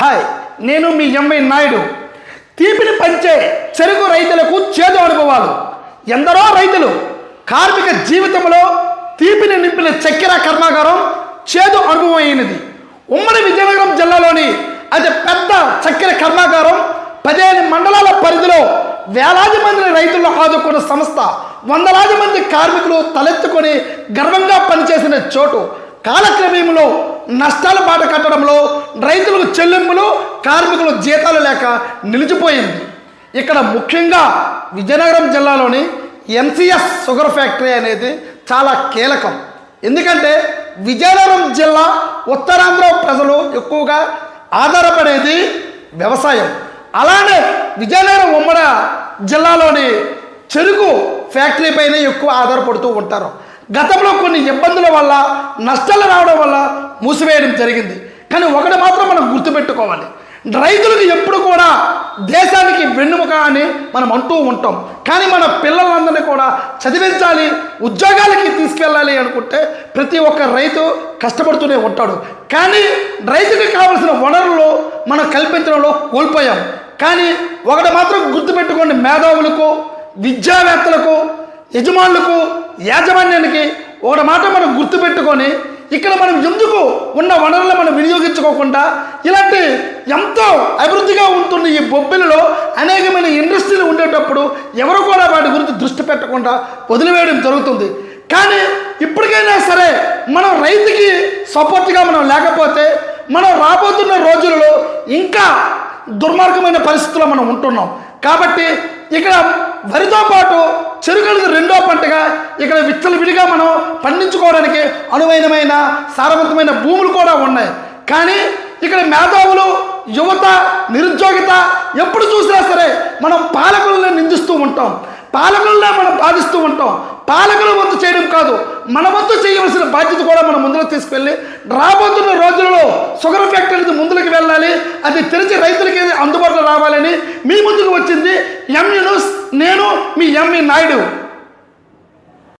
Hi నేను మీ MY Naidu. తీపిని పంచే చెరుకు రైతులకు చేదు అనుభవాలు. ఎందరో రైతులు కార్మిక జీవితంలో తీపిని నింపిన చక్కెర కర్మాగారం చేదు అనుభవం అయినది. ఉమ్మడి విజయనగరం జిల్లాలోని అతి పెద్ద చక్కెర కర్మాగారం పదిహేను మండలాల పరిధిలో వేలాది మంది రైతులను ఆదుకున్న సంస్థ వందలాది మంది కార్మికులు తలెత్తుకొని గర్వంగా పనిచేసిన చోటు. కాలక్రమంలో నష్టాలు బాట కట్టడంలో రైతులకు చెల్లింపులు కార్మికులు జీతాలు లేక నిలిచిపోయింది. ఇక్కడ ముఖ్యంగా విజయనగరం జిల్లాలోని ఎన్సిఎస్ షుగర్ ఫ్యాక్టరీ అనేది చాలా కీలకం. ఎందుకంటే విజయనగరం జిల్లా ఉత్తరాంధ్ర ప్రజలు ఎక్కువగా ఆధారపడేది వ్యవసాయం. అలానే విజయనగరం ఉమ్మడి జిల్లాలోని చెరుకు ఫ్యాక్టరీ పైన ఎక్కువ ఆధారపడుతూ ఉంటారు. గతంలో కొన్ని ఇబ్బందుల వల్ల నష్టాలు రావడం వల్ల మూసివేయడం జరిగింది. కానీ ఒకటి మాత్రం మనం గుర్తుపెట్టుకోవాలి. రైతులకు ఎప్పుడు కూడా దేశానికి వెన్నుముక అని మనం అంటూ ఉంటాం. కానీ మన పిల్లలందరినీ కూడా చదివించాలి ఉద్యోగాలకి తీసుకెళ్ళాలి అనుకుంటే ప్రతి ఒక్క రైతు కష్టపడుతూనే ఉంటాడు. కానీ రైతుకి కావలసిన వనరులు మనం కల్పించడంలో కోల్పోయాం. కానీ ఒకటి మాత్రం గుర్తుపెట్టుకోండి మేధావులకు విద్యావేత్తలకు యజమానులకు యాజమాన్యానికి ఒక మాట మనం గుర్తుపెట్టుకొని ఇక్కడ మనం ఎందుకు ఉన్న వనరులను మనం వినియోగించుకోకుండా ఇలాంటి ఎంతో అభివృద్ధిగా ఉంటున్న ఈ బొబ్బిలలో అనేకమైన ఇండస్ట్రీలు ఉండేటప్పుడు ఎవరు కూడా వాటి గురించి దృష్టి పెట్టకుండా వదిలివేయడం జరుగుతుంది. కానీ ఇప్పటికైనా సరే మనం రైతుకి సపోర్ట్గా మనం లేకపోతే మనం రాబోతున్న రోజులలో ఇంకా దుర్మార్గమైన పరిస్థితుల్లో మనం ఉంటున్నాం. కాబట్టి ఇక్కడ వరితో పాటు చెరుకులది రెండో పంటగా ఇక్కడ విచ్చలు విడిగా మనం పండించుకోవడానికి అనువైనమైన సారవంతమైన భూములు కూడా ఉన్నాయి. కానీ ఇక్కడ మేధావులు యువత నిరుద్యోగిత ఎప్పుడు చూసినా సరే మనం పాలకులనే నిందిస్తూ ఉంటాం. పాలకులనే మనం బాధిస్తూ ఉంటాం. పాలకుల వంతు చేయడం కాదు మన వంతు చేయవలసిన బాధ్యత కూడా మనం ముందుకు తీసుకెళ్ళి రాబోతున్న రోజులలో షుగర్ ఫ్యాక్టరీ ముందుకు వెళ్ళాలి అది తెరిచి రైతులకి అందుబాటులో రావాలని మీ ముందుకు వచ్చింది ఎంఈ న్యూస్ నేను మీ ఎంఈ నాయుడు.